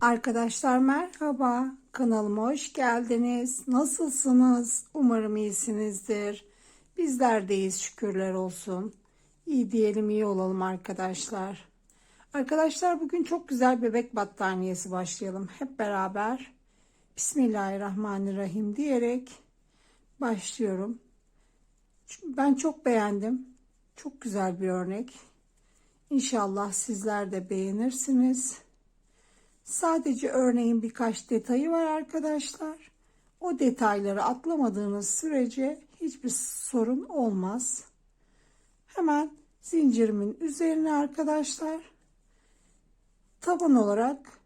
Arkadaşlar merhaba. Kanalıma hoş geldiniz. Nasılsınız? Umarım iyisinizdir. Bizler deyiz şükürler olsun. İyi diyelim iyi olalım arkadaşlar. Arkadaşlar bugün çok güzel bebek battaniyesi başlayalım. Hep beraber Bismillahirrahmanirrahim diyerek başlıyorum. Ben çok beğendim. Çok güzel bir örnek. İnşallah sizler de beğenirsiniz. Sadece örneğin birkaç detayı var arkadaşlar. O detayları atlamadığınız sürece hiçbir sorun olmaz. Hemen zincirimin üzerine arkadaşlar taban olarak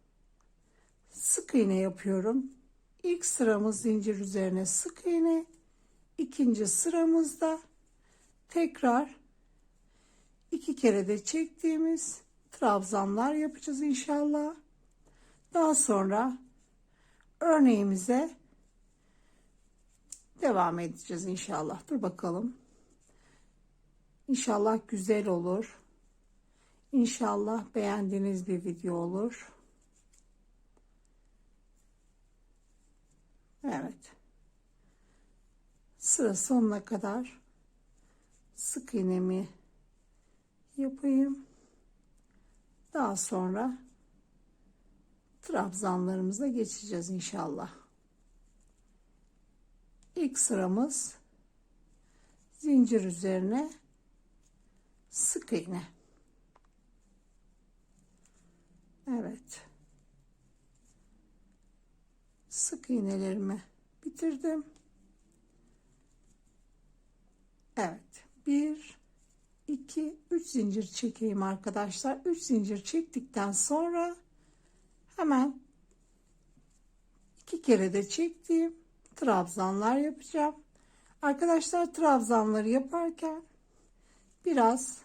sık iğne yapıyorum. İlk sıramız zincir üzerine sık iğne. İkinci sıramızda tekrar iki kere de çektiğimiz trabzanlar yapacağız inşallah. Daha sonra örneğimize devam edeceğiz inşallah. Dur bakalım. İnşallah güzel olur. İnşallah beğendiğiniz bir video olur. Evet. Sıra sonuna kadar sık iğnemi yapayım. Daha sonra trabzanlarımıza geçeceğiz inşallah. İlk sıramız zincir üzerine sık iğne. Evet. Sık iğnelerimi bitirdim. Evet. Bir, iki, üç zincir çekeyim arkadaşlar. Üç zincir çektikten sonra Hemen iki kere de çektiğim trabzanlar yapacağım. Arkadaşlar trabzanları yaparken biraz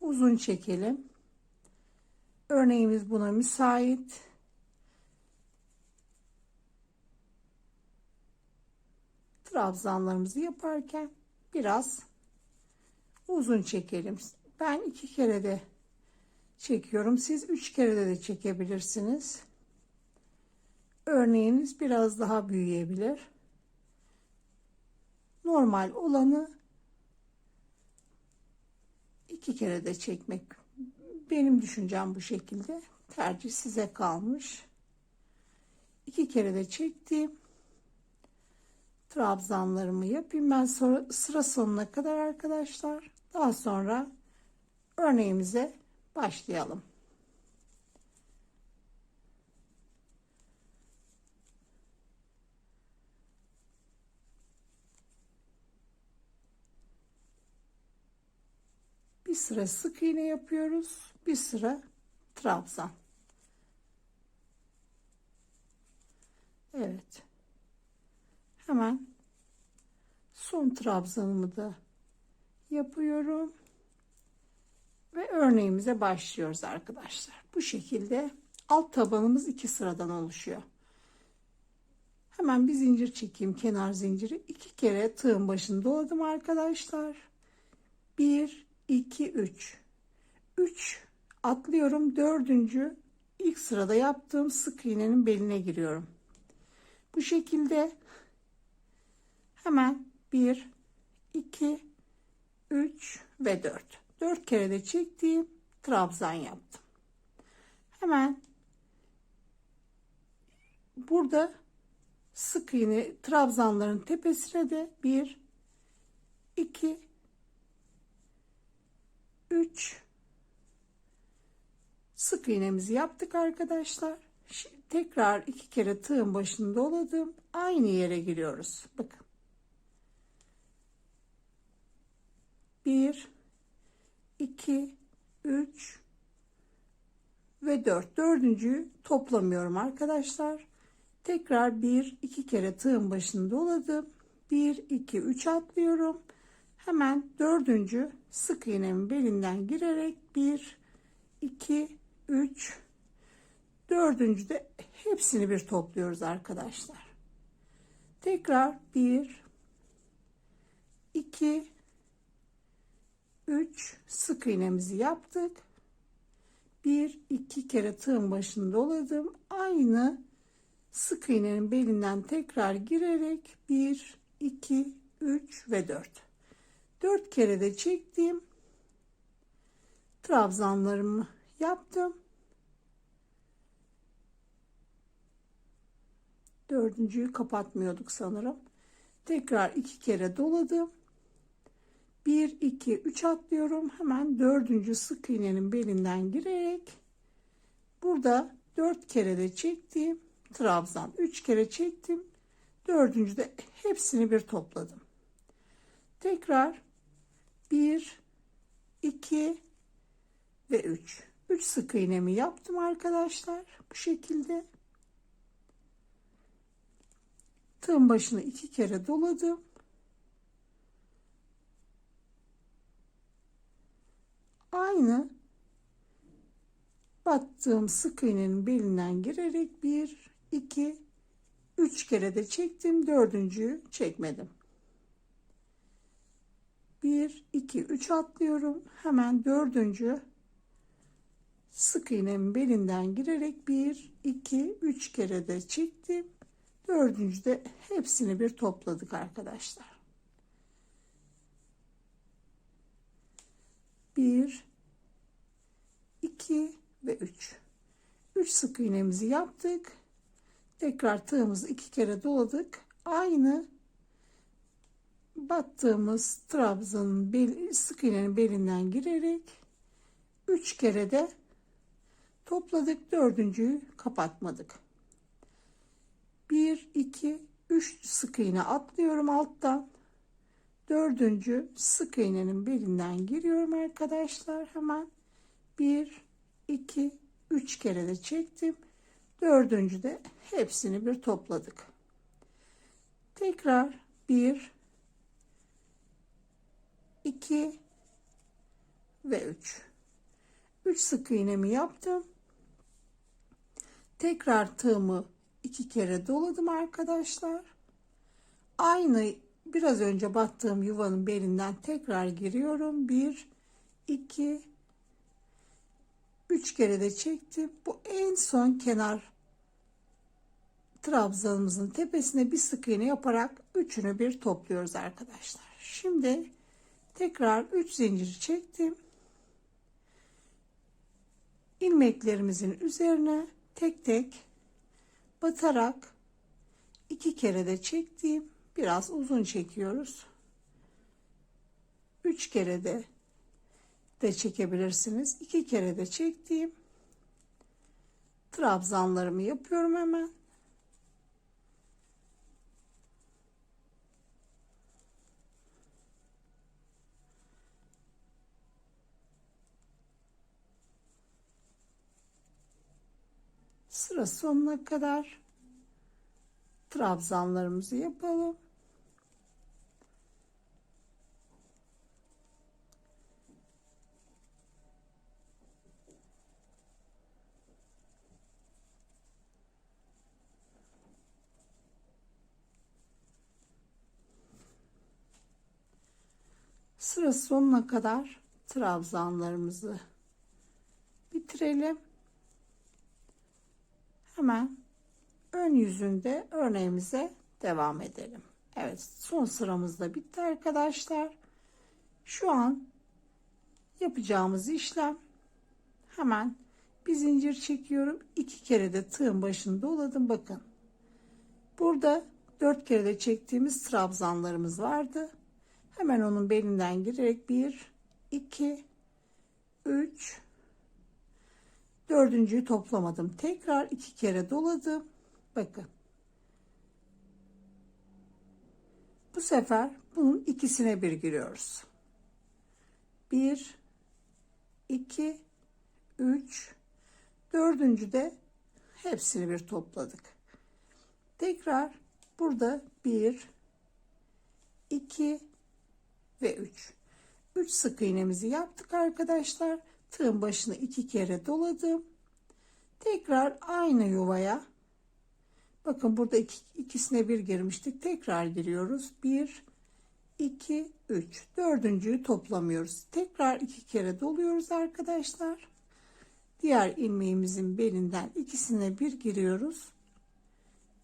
uzun çekelim. Örneğimiz buna müsait. Trabzanlarımızı yaparken biraz uzun çekelim. Ben iki kere de çekiyorum. Siz üç kere de, de çekebilirsiniz örneğiniz biraz daha büyüyebilir. Normal olanı iki kere de çekmek benim düşüncem bu şekilde. Tercih size kalmış. İki kere de çektim. Trabzanlarımı yapayım ben sonra sıra sonuna kadar arkadaşlar. Daha sonra örneğimize başlayalım. Bir sıra sık iğne yapıyoruz bir sıra trabzan. Evet. Hemen son trabzanımı da yapıyorum ve örneğimize başlıyoruz arkadaşlar. Bu şekilde alt tabanımız iki sıradan oluşuyor. Hemen bir zincir çekeyim kenar zinciri. İki kere tığın başını doladım arkadaşlar. Bir 2 3 3 atlıyorum. Dördüncü ilk sırada yaptığım sık iğnenin beline giriyorum. Bu şekilde hemen 1 2 3 ve 4 4 kere de çektiğim trabzan yaptım. Hemen burada sık iğne trabzanların tepesine de 1 2 3 sık iğnemizi yaptık arkadaşlar. Şimdi tekrar iki kere tığın başını doladım. Aynı yere giriyoruz. Bakın. 1 2 3 ve 4. Dördüncüyü toplamıyorum arkadaşlar. Tekrar 1 2 kere tığın başını doladım. 1 2 3 atlıyorum. Hemen dördüncü sık iğnemin belinden girerek 1 2 3 dördüncü de hepsini bir topluyoruz arkadaşlar. Tekrar 1 2 3 sık iğnemizi yaptık. bir iki kere tığın başını doladım. Aynı sık iğnenin belinden tekrar girerek 1 2 3 ve 4. 4 kere de çektim. Trabzanlarımı yaptım. Dördüncüyü kapatmıyorduk sanırım. Tekrar iki kere doladım. 1 2 3 atlıyorum. Hemen dördüncü sık iğnenin belinden girerek burada 4 kere de çektim. Trabzan 3 kere çektim. Dördüncü de hepsini bir topladım. Tekrar 1 2 ve 3. 3 sık iğnemi yaptım arkadaşlar. Bu şekilde. Tığın başını iki kere doladım. Aynı battığım sık iğnenin belinden girerek 1 2 3 kere de çektim. Dördüncüyü çekmedim. 1 2 3 atlıyorum. Hemen dördüncü sık iğnemin belinden girerek 1 2 3 kere de çektim. Dördüncü de hepsini bir topladık arkadaşlar. 1 2 ve 3 3 sık iğnemizi yaptık tekrar tığımızı iki kere doladık aynı battığımız trabzanın bel, sık iğnenin belinden girerek 3 kere de topladık dördüncüyü kapatmadık. 1 2 3 sık iğne atlıyorum alttan. Dördüncü sık iğnenin belinden giriyorum arkadaşlar hemen. 1 2 3 kere de çektim. Dördüncü de hepsini bir topladık. Tekrar 1 2 ve 3 3 sık iğnemi yaptım tekrar tığımı iki kere doladım arkadaşlar aynı biraz önce battığım yuvanın belinden tekrar giriyorum. 1 2 3 kere de çektim. Bu en son kenar trabzanımızın tepesine bir sık iğne yaparak üçünü bir topluyoruz arkadaşlar. Şimdi tekrar 3 zincir çektim. ilmeklerimizin üzerine tek tek batarak iki kere de çektiğim biraz uzun çekiyoruz. Üç kere de de çekebilirsiniz. İki kere de çektiğim trabzanlarımı yapıyorum hemen. Sıra sonuna kadar trabzanlarımızı yapalım. Sıra sonuna kadar trabzanlarımızı bitirelim. Hemen ön yüzünde örneğimize devam edelim. Evet son sıramız da bitti arkadaşlar. Şu an yapacağımız işlem hemen bir zincir çekiyorum. iki kere de tığın başını doladım. Bakın burada dört kere de çektiğimiz trabzanlarımız vardı. Hemen onun belinden girerek 1, 2, 3, dördüncüyü toplamadım. Tekrar iki kere doladım. Bakın. Bu sefer bunun ikisine bir giriyoruz. 1, 2, 3, dördüncü de hepsini bir topladık. Tekrar burada 1, 2, ve 3. 3 sık iğnemizi yaptık arkadaşlar. Tığın başını iki kere doladım. Tekrar aynı yuvaya. Bakın burada iki, ikisine bir girmiştik. Tekrar giriyoruz. 1, 2, 3. Dördüncüyü toplamıyoruz. Tekrar iki kere doluyoruz arkadaşlar. Diğer ilmeğimizin belinden ikisine bir giriyoruz.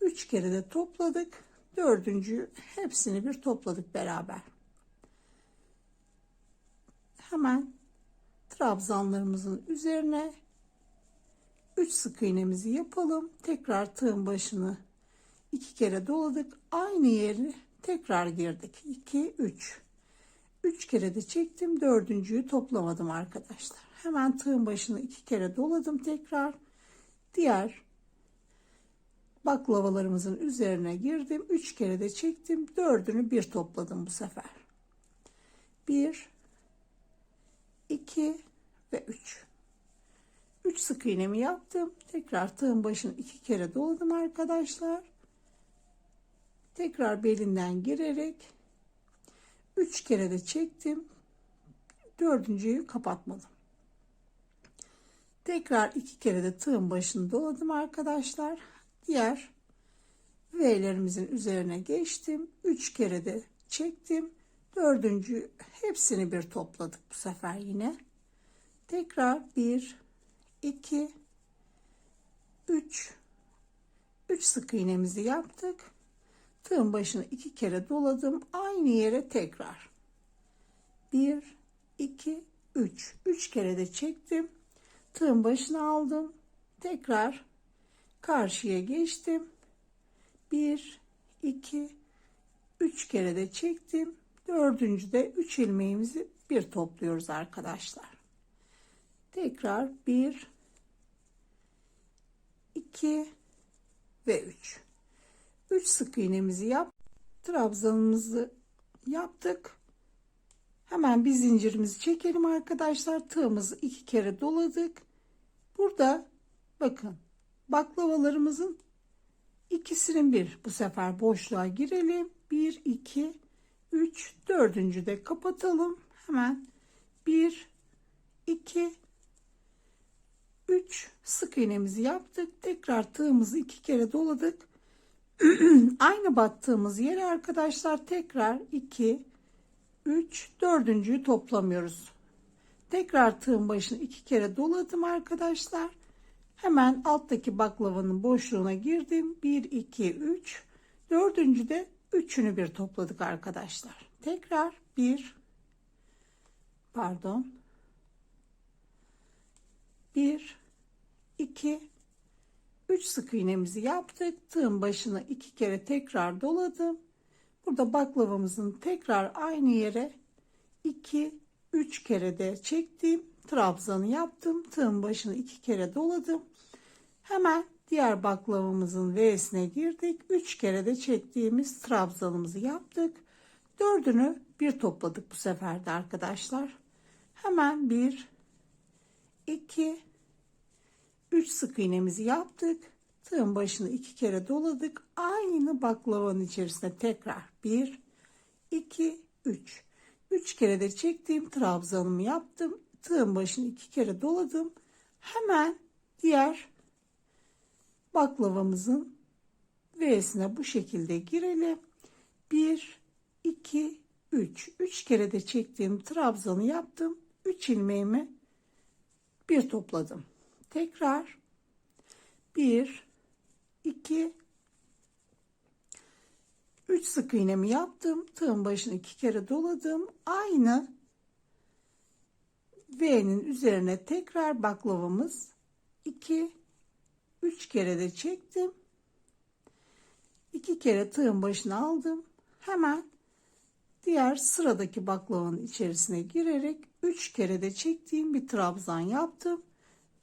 Üç kere de topladık. Dördüncü hepsini bir topladık beraber. Hemen trabzanlarımızın üzerine 3 sık iğnemizi yapalım. Tekrar tığın başını iki kere doladık. Aynı yeri tekrar girdik. 2 3 3 kere de çektim. Dördüncüyü toplamadım arkadaşlar. Hemen tığın başını iki kere doladım tekrar. Diğer baklavalarımızın üzerine girdim. 3 kere de çektim. Dördünü bir topladım bu sefer. 1 2 ve 3. 3 sık iğnemi yaptım. Tekrar tığın başını iki kere doladım arkadaşlar. Tekrar belinden girerek 3 kere de çektim. Dördüncüyü kapatmadım. Tekrar iki kere de tığın başını doladım arkadaşlar. Diğer V'lerimizin üzerine geçtim. 3 kere de çektim. Dördüncü hepsini bir topladık bu sefer yine. Tekrar 1 2 3 3 sık iğnemizi yaptık. Tığın başını iki kere doladım. Aynı yere tekrar. 1 2 3 3 kere de çektim. Tığın başını aldım. Tekrar karşıya geçtim. 1 2 3 kere de çektim. Dördüncü de 3 ilmeğimizi bir topluyoruz arkadaşlar. Tekrar 1 2 ve 3. 3 sık iğnemizi yap. Trabzanımızı yaptık. Hemen bir zincirimizi çekelim arkadaşlar. Tığımızı iki kere doladık. Burada bakın baklavalarımızın ikisinin bir bu sefer boşluğa girelim. 1 2 3 dördüncü de kapatalım. Hemen 1 2 3 sık iğnemizi yaptık. Tekrar tığımızı iki kere doladık. Aynı battığımız yere arkadaşlar tekrar 2 3 dördüncüyü toplamıyoruz. Tekrar tığın başını iki kere doladım arkadaşlar. Hemen alttaki baklavanın boşluğuna girdim. 1 2 3 dördüncü de üçünü bir topladık arkadaşlar. Tekrar 1 pardon 1 2 3 sık iğnemizi yaptık. Tığın başına iki kere tekrar doladım. Burada baklavamızın tekrar aynı yere 2 3 kere de çektim. Trabzanı yaptım. Tığın başını iki kere doladım. Hemen diğer baklavamızın V'sine girdik. 3 kere de çektiğimiz trabzanımızı yaptık. Dördünü bir topladık bu sefer de arkadaşlar. Hemen 1 2 3 sık iğnemizi yaptık. Tığın başını iki kere doladık. Aynı baklavanın içerisine tekrar 1 2 3 3 kere de çektiğim trabzanımı yaptım. Tığın başını iki kere doladım. Hemen diğer baklavamızın V'sine bu şekilde girelim. 1 2 3 3 kere de çektiğim trabzanı yaptım. 3 ilmeğimi bir topladım. Tekrar 1 2 3 sık iğnemi yaptım. Tığın başını iki kere doladım. Aynı V'nin üzerine tekrar baklavamız 2 3 kere de çektim. 2 kere tığın başına aldım. Hemen diğer sıradaki baklavanın içerisine girerek 3 kere de çektiğim bir trabzan yaptım.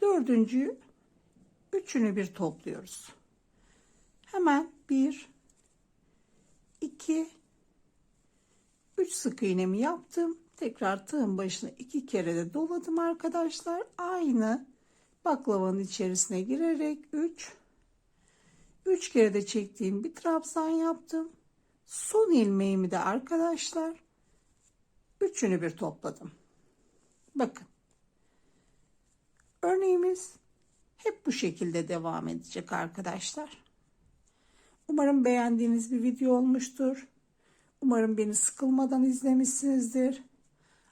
Dördüncü üçünü bir topluyoruz. Hemen bir, iki, üç sık iğnemi yaptım. Tekrar tığın başına iki kere de doladım arkadaşlar. Aynı baklavanın içerisine girerek 3 3 kere de çektiğim bir trabzan yaptım. Son ilmeğimi de arkadaşlar üçünü bir topladım. Bakın. Örneğimiz hep bu şekilde devam edecek arkadaşlar. Umarım beğendiğiniz bir video olmuştur. Umarım beni sıkılmadan izlemişsinizdir.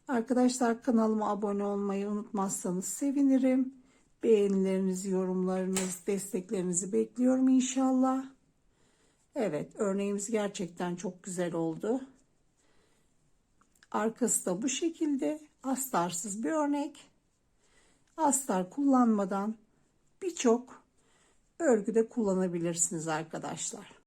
Arkadaşlar kanalıma abone olmayı unutmazsanız sevinirim. Beğenilerinizi, yorumlarınız, desteklerinizi bekliyorum inşallah. Evet, örneğimiz gerçekten çok güzel oldu. Arkası da bu şekilde astarsız bir örnek. Astar kullanmadan birçok örgüde kullanabilirsiniz arkadaşlar.